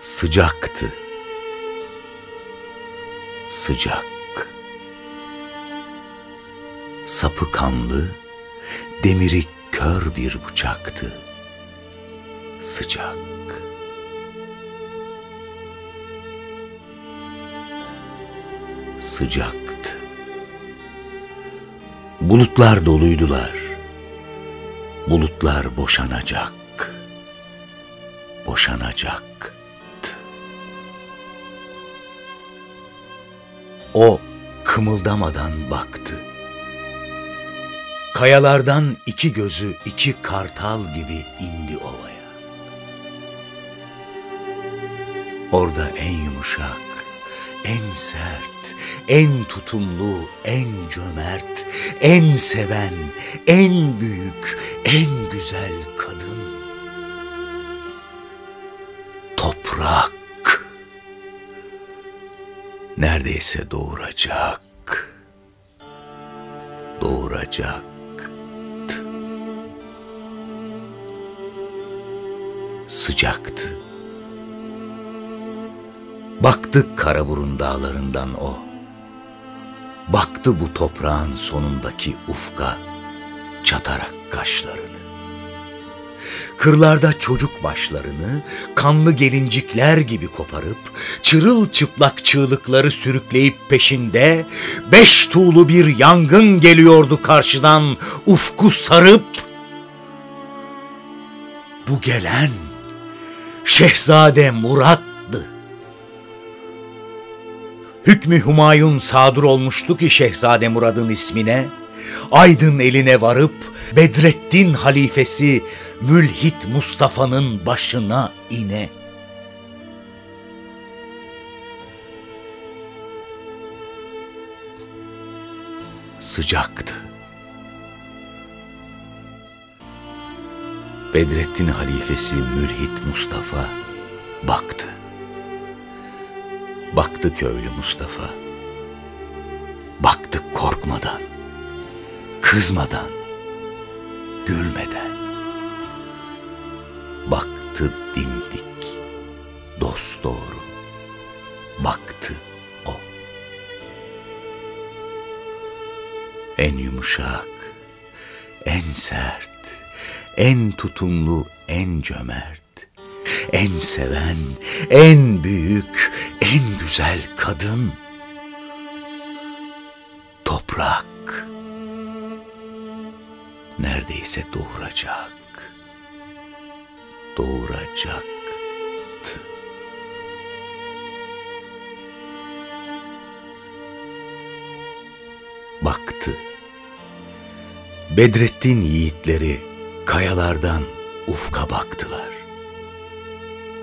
Sıcaktı. Sıcak. Sapı kanlı, demiri kör bir bıçaktı. Sıcak. Sıcaktı. Bulutlar doluydular. Bulutlar boşanacak. Boşanacaktı. O kımıldamadan baktı. Kayalardan iki gözü iki kartal gibi indi ovaya. Orada en yumuşak, en sert, en tutumlu, en cömert, en seven, en büyük, en güzel kadın. Neredeyse doğuracak. Doğuracak. Sıcaktı. Baktı Karaburun dağlarından o. Baktı bu toprağın sonundaki ufka çatarak kaşlarını. Kırlarda çocuk başlarını kanlı gelincikler gibi koparıp çırılçıplak çığlıkları sürükleyip peşinde beş tuğlu bir yangın geliyordu karşıdan ufku sarıp. Bu gelen Şehzade Murat Hükmü Humayun sadır olmuştu ki Şehzade Murad'ın ismine, Aydın eline varıp Bedrettin halifesi Mülhit Mustafa'nın başına ine. Sıcaktı. Bedrettin halifesi Mülhit Mustafa baktı. Baktı köylü Mustafa. Baktı korkmadan, kızmadan, gülmeden. Baktı dimdik, dost doğru. Baktı o. En yumuşak, en sert, en tutumlu, en cömert en seven, en büyük, en güzel kadın. Neredeyse doğuracak. Doğuracaktı. Baktı. Bedrettin yiğitleri kayalardan ufka baktılar.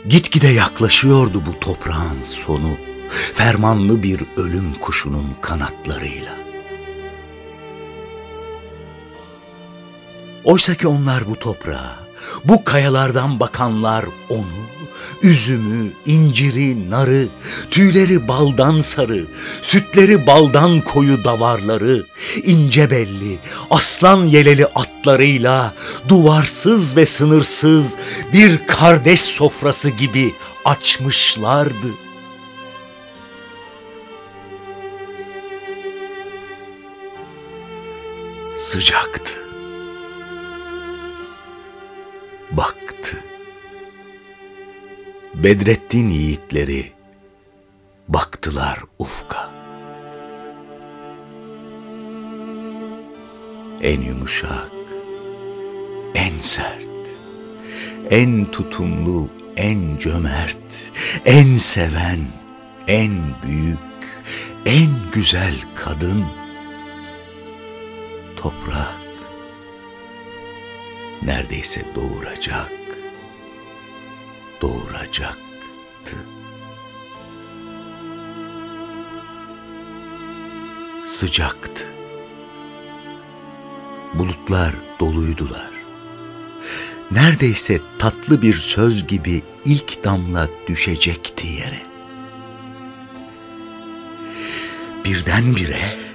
Gitgide yaklaşıyordu bu toprağın sonu, fermanlı bir ölüm kuşunun kanatlarıyla. Oysa ki onlar bu toprağa, bu kayalardan bakanlar onu, üzümü, inciri, narı, tüyleri baldan sarı, sütleri baldan koyu davarları, ince belli, aslan yeleli atlarıyla, duvarsız ve sınırsız bir kardeş sofrası gibi açmışlardı. Sıcaktı. Baktı. Bedrettin yiğitleri baktılar ufka. En yumuşak, en sert, en tutumlu, en cömert, en seven, en büyük, en güzel kadın toprak neredeyse doğuracak doğuracaktı. Sıcaktı. Bulutlar doluydular. Neredeyse tatlı bir söz gibi ilk damla düşecekti yere. Birdenbire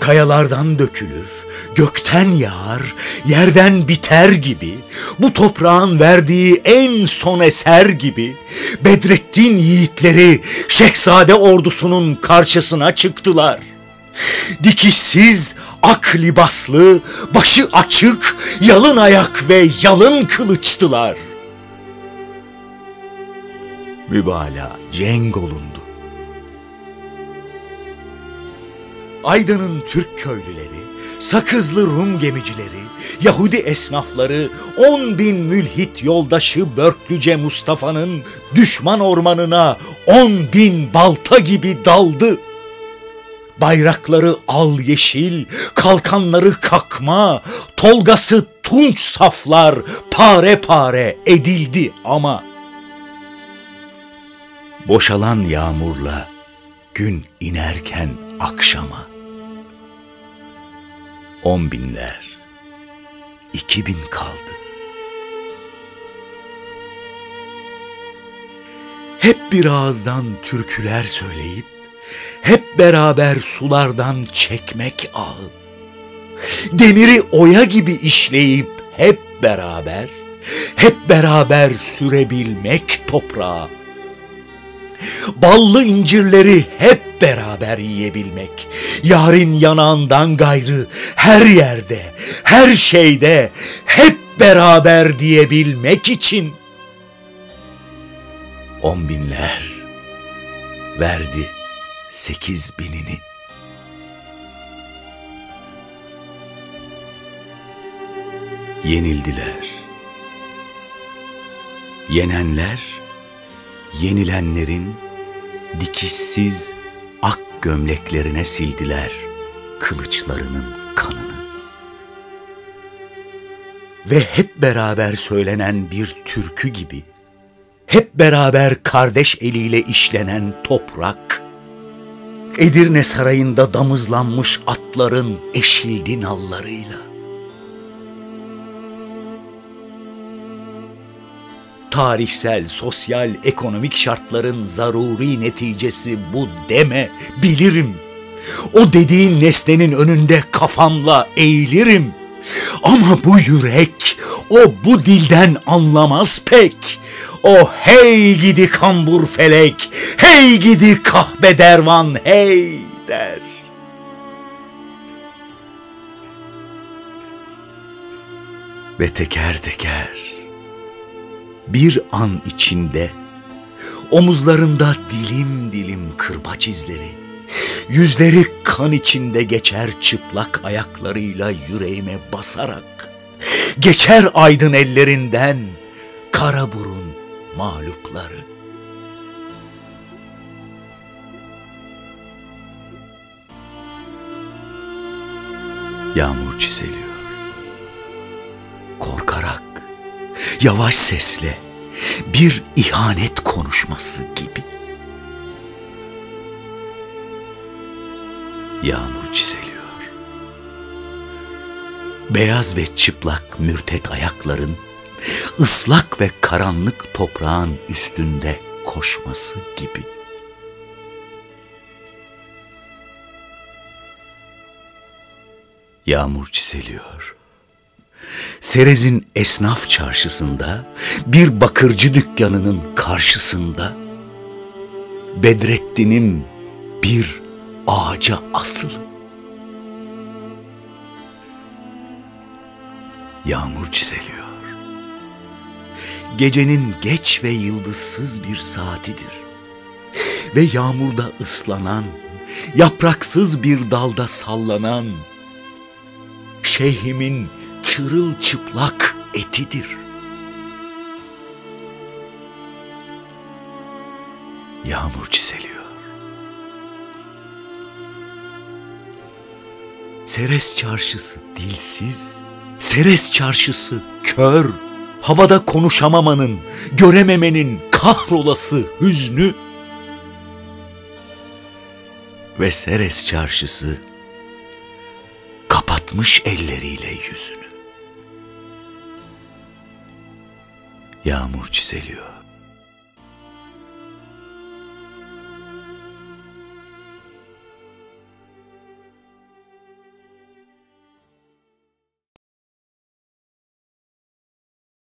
kayalardan dökülür, gökten yağar, yerden biter gibi, bu toprağın verdiği en son eser gibi, Bedrettin yiğitleri şehzade ordusunun karşısına çıktılar. Dikişsiz, ak libaslı, başı açık, yalın ayak ve yalın kılıçtılar. Mübalağa cenk olundu. Aydın'ın Türk köylüleri, Sakızlı Rum gemicileri, Yahudi esnafları, on bin mülhit yoldaşı Börklüce Mustafa'nın düşman ormanına on bin balta gibi daldı. Bayrakları al yeşil, kalkanları kakma, tolgası tunç saflar pare pare edildi ama. Boşalan yağmurla gün inerken akşama on binler, iki bin kaldı. Hep bir ağızdan türküler söyleyip, hep beraber sulardan çekmek ağı. Demiri oya gibi işleyip hep beraber, hep beraber sürebilmek toprağa ballı incirleri hep beraber yiyebilmek, yarın yanağından gayrı her yerde, her şeyde hep beraber diyebilmek için on binler verdi sekiz binini. Yenildiler. Yenenler yenilenlerin dikişsiz gömleklerine sildiler kılıçlarının kanını. Ve hep beraber söylenen bir türkü gibi, hep beraber kardeş eliyle işlenen toprak, Edirne sarayında damızlanmış atların eşildi nallarıyla, tarihsel, sosyal, ekonomik şartların zaruri neticesi bu deme, bilirim. O dediğin nesnenin önünde kafamla eğilirim. Ama bu yürek, o bu dilden anlamaz pek. O hey gidi kambur felek, hey gidi kahbe dervan hey der. Ve teker teker bir an içinde omuzlarında dilim dilim kırbaç izleri, yüzleri kan içinde geçer çıplak ayaklarıyla yüreğime basarak, geçer aydın ellerinden kara burun mağlupları. Yağmur çiseliyor. Yavaş sesle bir ihanet konuşması gibi. Yağmur çizeliyor. Beyaz ve çıplak mürtet ayakların ıslak ve karanlık toprağın üstünde koşması gibi. Yağmur çiseliyor. Serez'in esnaf çarşısında, bir bakırcı dükkanının karşısında, Bedrettin'im bir ağaca asılı. Yağmur çizeliyor. Gecenin geç ve yıldızsız bir saatidir. Ve yağmurda ıslanan, yapraksız bir dalda sallanan, şeyhimin çırılçıplak etidir. Yağmur çiseliyor. Seres çarşısı dilsiz, Seres çarşısı kör, havada konuşamamanın, görememenin kahrolası hüznü ve Seres çarşısı kapatmış elleriyle yüzünü. Yağmur çiseliyor.